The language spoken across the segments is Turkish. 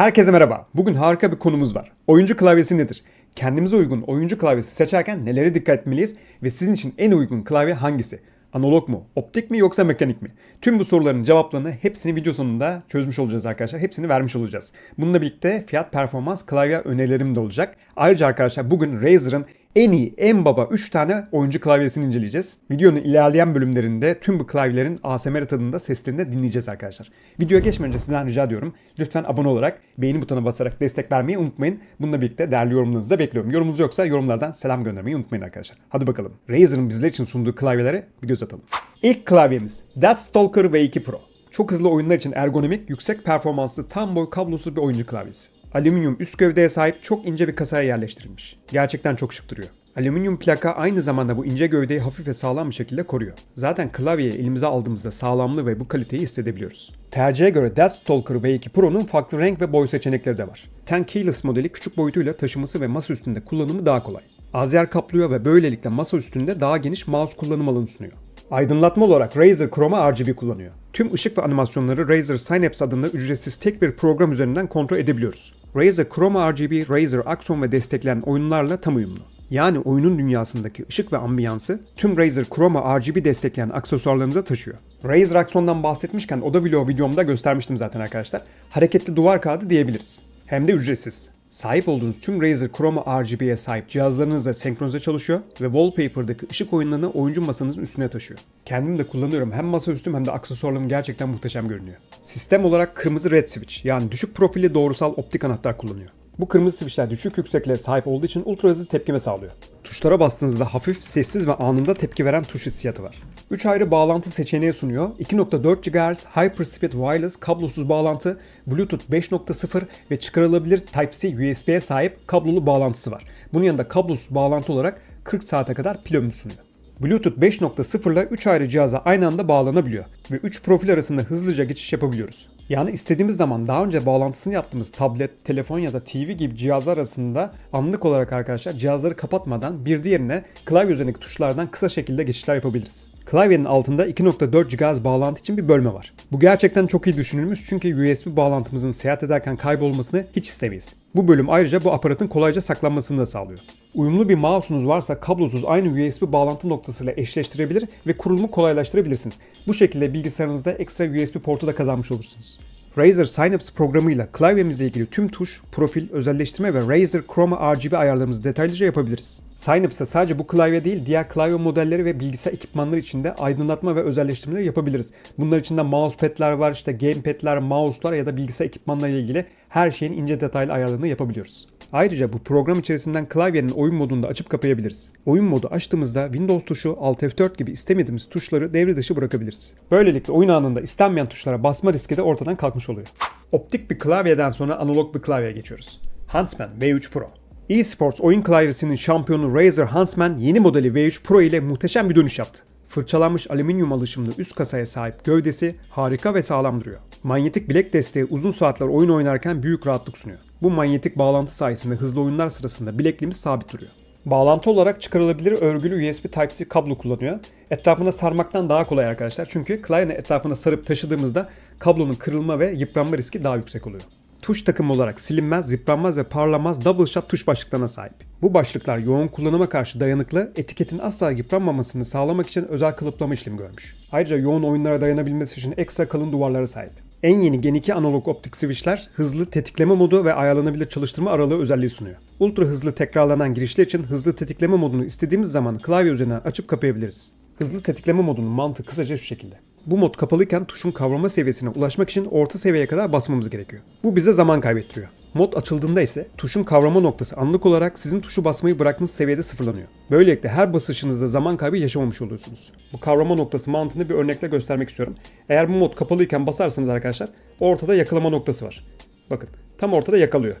Herkese merhaba. Bugün harika bir konumuz var. Oyuncu klavyesi nedir? Kendimize uygun oyuncu klavyesi seçerken nelere dikkat etmeliyiz ve sizin için en uygun klavye hangisi? Analog mu, optik mi yoksa mekanik mi? Tüm bu soruların cevaplarını hepsini video sonunda çözmüş olacağız arkadaşlar. Hepsini vermiş olacağız. Bununla birlikte fiyat performans klavye önerilerim de olacak. Ayrıca arkadaşlar bugün Razer'ın en iyi, en baba 3 tane oyuncu klavyesini inceleyeceğiz. Videonun ilerleyen bölümlerinde tüm bu klavyelerin ASMR tadında seslerini dinleyeceğiz arkadaşlar. Videoya geçmeden önce sizden rica ediyorum. Lütfen abone olarak, beğeni butonuna basarak destek vermeyi unutmayın. Bununla birlikte değerli yorumlarınızı da bekliyorum. Yorumunuz yoksa yorumlardan selam göndermeyi unutmayın arkadaşlar. Hadi bakalım. Razer'ın bizler için sunduğu klavyelere bir göz atalım. İlk klavyemiz Deathstalker V2 Pro. Çok hızlı oyunlar için ergonomik, yüksek performanslı tam boy kablosuz bir oyuncu klavyesi. Alüminyum üst gövdeye sahip çok ince bir kasaya yerleştirilmiş. Gerçekten çok şık duruyor. Alüminyum plaka aynı zamanda bu ince gövdeyi hafif ve sağlam bir şekilde koruyor. Zaten klavyeyi elimize aldığımızda sağlamlığı ve bu kaliteyi hissedebiliyoruz. Tercihe göre Deathstalker V2 Pro'nun farklı renk ve boy seçenekleri de var. Ten Keyless modeli küçük boyutuyla taşıması ve masa üstünde kullanımı daha kolay. Az yer kaplıyor ve böylelikle masa üstünde daha geniş mouse kullanım alanı sunuyor. Aydınlatma olarak Razer Chroma RGB kullanıyor. Tüm ışık ve animasyonları Razer Synapse adında ücretsiz tek bir program üzerinden kontrol edebiliyoruz. Razer Chroma RGB, Razer Axon ve destekleyen oyunlarla tam uyumlu. Yani oyunun dünyasındaki ışık ve ambiyansı tüm Razer Chroma RGB destekleyen aksesuarlarımıza taşıyor. Razer Axon'dan bahsetmişken o da vlog videomda göstermiştim zaten arkadaşlar. Hareketli duvar kağıdı diyebiliriz. Hem de ücretsiz. Sahip olduğunuz tüm Razer Chroma RGB'ye sahip cihazlarınızla senkronize çalışıyor ve wallpaper'daki ışık oyunlarını oyuncu masanızın üstüne taşıyor. Kendim de kullanıyorum. Hem masaüstüm hem de aksesuarlarım gerçekten muhteşem görünüyor. Sistem olarak kırmızı red switch yani düşük profilli doğrusal optik anahtar kullanıyor. Bu kırmızı switchler düşük yüksekliğe sahip olduğu için ultra hızlı tepkime sağlıyor. Tuşlara bastığınızda hafif, sessiz ve anında tepki veren tuş hissiyatı var. 3 ayrı bağlantı seçeneği sunuyor. 2.4 GHz Hyperspeed Wireless kablosuz bağlantı, Bluetooth 5.0 ve çıkarılabilir Type-C USB'ye sahip kablolu bağlantısı var. Bunun yanında kablosuz bağlantı olarak 40 saate kadar pil ömrü sunuyor. Bluetooth 5.0 ile 3 ayrı cihaza aynı anda bağlanabiliyor ve 3 profil arasında hızlıca geçiş yapabiliyoruz. Yani istediğimiz zaman daha önce bağlantısını yaptığımız tablet, telefon ya da TV gibi cihazlar arasında anlık olarak arkadaşlar cihazları kapatmadan bir diğerine klavye üzerindeki tuşlardan kısa şekilde geçişler yapabiliriz. Klavyenin altında 2.4 GHz bağlantı için bir bölme var. Bu gerçekten çok iyi düşünülmüş çünkü USB bağlantımızın seyahat ederken kaybolmasını hiç istemeyiz. Bu bölüm ayrıca bu aparatın kolayca saklanmasını da sağlıyor. Uyumlu bir mouse'unuz varsa kablosuz aynı USB bağlantı noktasıyla eşleştirebilir ve kurulumu kolaylaştırabilirsiniz. Bu şekilde bilgisayarınızda ekstra USB portu da kazanmış olursunuz. Razer Synapse programıyla klavyemizle ilgili tüm tuş, profil, özelleştirme ve Razer Chroma RGB ayarlarımızı detaylıca yapabiliriz. Synapse'da sadece bu klavye değil diğer klavye modelleri ve bilgisayar ekipmanları için de aydınlatma ve özelleştirmeleri yapabiliriz. Bunlar içinde mousepad'ler var, işte gamepad'ler, mouse'lar ya da bilgisayar ekipmanları ile ilgili her şeyin ince detaylı ayarlarını yapabiliyoruz. Ayrıca bu program içerisinden klavyenin oyun modunu da açıp kapayabiliriz. Oyun modu açtığımızda Windows tuşu, Alt F4 gibi istemediğimiz tuşları devre dışı bırakabiliriz. Böylelikle oyun anında istenmeyen tuşlara basma riski de ortadan kalkmış oluyor. Optik bir klavyeden sonra analog bir klavyeye geçiyoruz. Huntsman V3 Pro. eSports oyun klavyesinin şampiyonu Razer Huntsman yeni modeli V3 Pro ile muhteşem bir dönüş yaptı. Fırçalanmış alüminyum alışımlı üst kasaya sahip gövdesi harika ve sağlam duruyor. Manyetik bilek desteği uzun saatler oyun oynarken büyük rahatlık sunuyor. Bu manyetik bağlantı sayesinde hızlı oyunlar sırasında bilekliğimiz sabit duruyor. Bağlantı olarak çıkarılabilir örgülü USB Type-C kablo kullanıyor. Etrafına sarmaktan daha kolay arkadaşlar. Çünkü klavyenin etrafına sarıp taşıdığımızda kablonun kırılma ve yıpranma riski daha yüksek oluyor. Tuş takımı olarak silinmez, yıpranmaz ve parlamaz double shot tuş başlıklarına sahip. Bu başlıklar yoğun kullanıma karşı dayanıklı, etiketin asla yıpranmamasını sağlamak için özel kalıplama işlemi görmüş. Ayrıca yoğun oyunlara dayanabilmesi için ekstra kalın duvarlara sahip. En yeni Gen 2 analog optik switchler hızlı tetikleme modu ve ayarlanabilir çalıştırma aralığı özelliği sunuyor. Ultra hızlı tekrarlanan girişler için hızlı tetikleme modunu istediğimiz zaman klavye üzerinden açıp kapayabiliriz. Hızlı tetikleme modunun mantığı kısaca şu şekilde. Bu mod kapalıyken tuşun kavrama seviyesine ulaşmak için orta seviyeye kadar basmamız gerekiyor. Bu bize zaman kaybettiriyor. Mod açıldığında ise tuşun kavrama noktası anlık olarak sizin tuşu basmayı bıraktığınız seviyede sıfırlanıyor. Böylelikle her basışınızda zaman kaybı yaşamamış oluyorsunuz. Bu kavrama noktası mantığını bir örnekle göstermek istiyorum. Eğer bu mod kapalıyken basarsanız arkadaşlar ortada yakalama noktası var. Bakın tam ortada yakalıyor.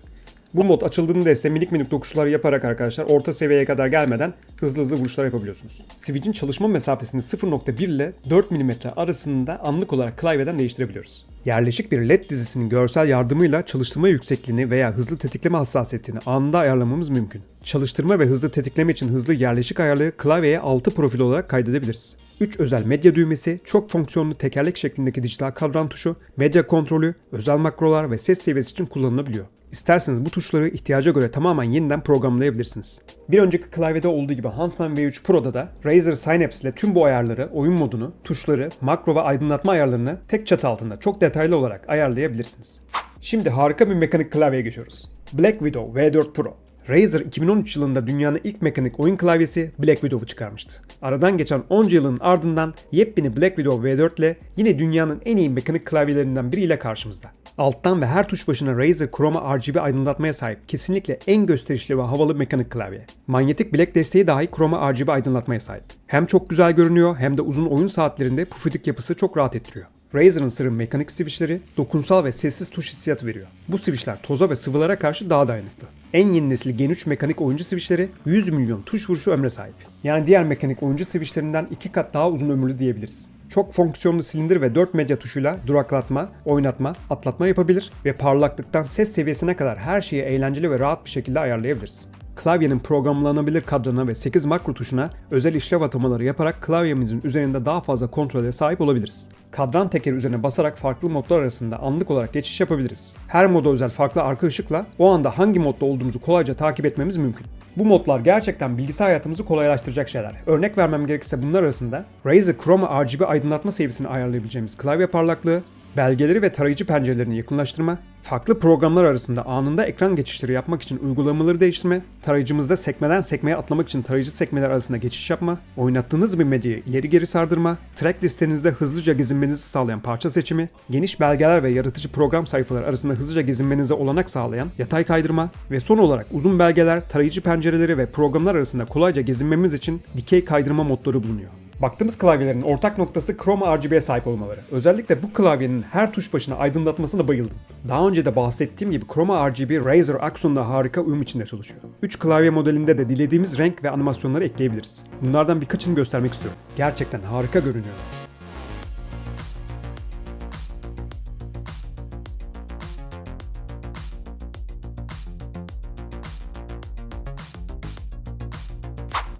Bu mod açıldığında ise minik minik dokuşlar yaparak arkadaşlar orta seviyeye kadar gelmeden hızlı hızlı vuruşlar yapabiliyorsunuz. Switch'in çalışma mesafesini 0.1 ile 4 mm arasında anlık olarak klavyeden değiştirebiliyoruz. Yerleşik bir LED dizisinin görsel yardımıyla çalıştırma yüksekliğini veya hızlı tetikleme hassasiyetini anında ayarlamamız mümkün. Çalıştırma ve hızlı tetikleme için hızlı yerleşik ayarlı klavyeye 6 profil olarak kaydedebiliriz. 3 özel medya düğmesi, çok fonksiyonlu tekerlek şeklindeki dijital kadran tuşu, medya kontrolü, özel makrolar ve ses seviyesi için kullanılabiliyor. İsterseniz bu tuşları ihtiyaca göre tamamen yeniden programlayabilirsiniz. Bir önceki klavyede olduğu gibi Huntsman V3 Pro'da da Razer Synapse ile tüm bu ayarları, oyun modunu, tuşları, makro ve aydınlatma ayarlarını tek çatı altında çok detaylı olarak ayarlayabilirsiniz. Şimdi harika bir mekanik klavyeye geçiyoruz. Black Widow V4 Pro. Razer 2013 yılında dünyanın ilk mekanik oyun klavyesi Black Widow'u çıkarmıştı. Aradan geçen 10 yılın ardından yepyeni Black Widow V4 ile yine dünyanın en iyi mekanik klavyelerinden biriyle karşımızda. Alttan ve her tuş başına Razer Chroma RGB aydınlatmaya sahip kesinlikle en gösterişli ve havalı mekanik klavye. Manyetik bilek desteği dahi Chroma RGB aydınlatmaya sahip. Hem çok güzel görünüyor hem de uzun oyun saatlerinde pufidik yapısı çok rahat ettiriyor. Razer'ın sırrı mekanik switchleri dokunsal ve sessiz tuş hissiyatı veriyor. Bu switchler toza ve sıvılara karşı daha dayanıklı. En yeni nesil Gen 3 mekanik oyuncu switchleri 100 milyon tuş vuruşu ömre sahip. Yani diğer mekanik oyuncu switchlerinden 2 kat daha uzun ömürlü diyebiliriz. Çok fonksiyonlu silindir ve 4 medya tuşuyla duraklatma, oynatma, atlatma yapabilir ve parlaklıktan ses seviyesine kadar her şeyi eğlenceli ve rahat bir şekilde ayarlayabiliriz. Klavyenin programlanabilir kadrına ve 8 makro tuşuna özel işlev atamaları yaparak klavyemizin üzerinde daha fazla kontrole sahip olabiliriz. Kadran tekeri üzerine basarak farklı modlar arasında anlık olarak geçiş yapabiliriz. Her moda özel farklı arka ışıkla o anda hangi modda olduğumuzu kolayca takip etmemiz mümkün. Bu modlar gerçekten bilgisayar hayatımızı kolaylaştıracak şeyler. Örnek vermem gerekirse bunlar arasında Razer Chroma RGB aydınlatma seviyesini ayarlayabileceğimiz klavye parlaklığı, belgeleri ve tarayıcı pencerelerini yakınlaştırma, farklı programlar arasında anında ekran geçişleri yapmak için uygulamaları değiştirme, tarayıcımızda sekmeden sekmeye atlamak için tarayıcı sekmeler arasında geçiş yapma, oynattığınız bir medyayı ileri geri sardırma, track listenizde hızlıca gezinmenizi sağlayan parça seçimi, geniş belgeler ve yaratıcı program sayfaları arasında hızlıca gezinmenize olanak sağlayan yatay kaydırma ve son olarak uzun belgeler, tarayıcı pencereleri ve programlar arasında kolayca gezinmemiz için dikey kaydırma modları bulunuyor. Baktığımız klavyelerin ortak noktası Chroma RGB'ye sahip olmaları. Özellikle bu klavyenin her tuş başına aydınlatmasına bayıldım. Daha önce de bahsettiğim gibi Chroma RGB Razer Axon'la harika uyum içinde çalışıyor. 3 klavye modelinde de dilediğimiz renk ve animasyonları ekleyebiliriz. Bunlardan birkaçını göstermek istiyorum. Gerçekten harika görünüyor.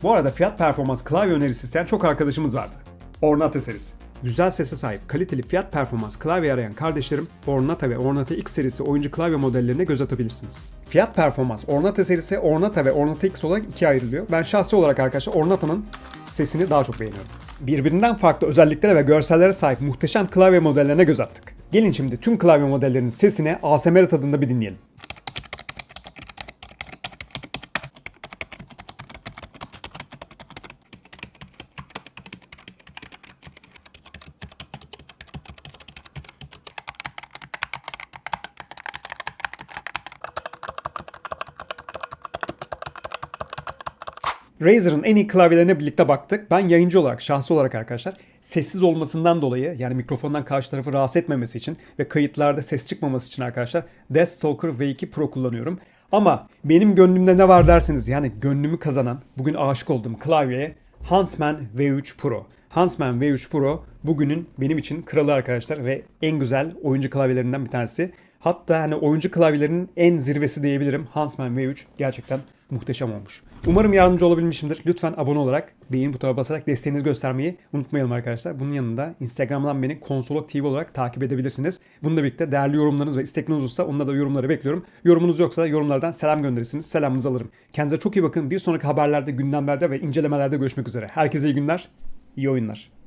Bu arada fiyat performans klavye önerisi isteyen çok arkadaşımız vardı. Ornata serisi. Güzel sese sahip kaliteli fiyat performans klavye arayan kardeşlerim Ornata ve Ornata X serisi oyuncu klavye modellerine göz atabilirsiniz. Fiyat performans Ornata serisi Ornata ve Ornata X olarak ikiye ayrılıyor. Ben şahsi olarak arkadaşlar Ornata'nın sesini daha çok beğeniyorum. Birbirinden farklı özelliklere ve görsellere sahip muhteşem klavye modellerine göz attık. Gelin şimdi tüm klavye modellerinin sesini ASMR tadında bir dinleyelim. Razer'ın en iyi klavyelerine birlikte baktık. Ben yayıncı olarak, şahsi olarak arkadaşlar sessiz olmasından dolayı yani mikrofondan karşı tarafı rahatsız etmemesi için ve kayıtlarda ses çıkmaması için arkadaşlar Deathstalker V2 Pro kullanıyorum. Ama benim gönlümde ne var derseniz yani gönlümü kazanan, bugün aşık olduğum klavyeye Huntsman V3 Pro. Huntsman V3 Pro bugünün benim için kralı arkadaşlar ve en güzel oyuncu klavyelerinden bir tanesi. Hatta hani oyuncu klavyelerinin en zirvesi diyebilirim. Huntsman V3 gerçekten muhteşem olmuş. Umarım yardımcı olabilmişimdir. Lütfen abone olarak, beğen butonuna basarak desteğinizi göstermeyi unutmayalım arkadaşlar. Bunun yanında Instagram'dan beni Konsolog TV olarak takip edebilirsiniz. Bununla birlikte değerli yorumlarınız ve istekleriniz olursa onlara da yorumları bekliyorum. Yorumunuz yoksa yorumlardan selam gönderirsiniz. Selamınızı alırım. Kendinize çok iyi bakın. Bir sonraki haberlerde, gündemlerde ve incelemelerde görüşmek üzere. Herkese iyi günler, iyi oyunlar.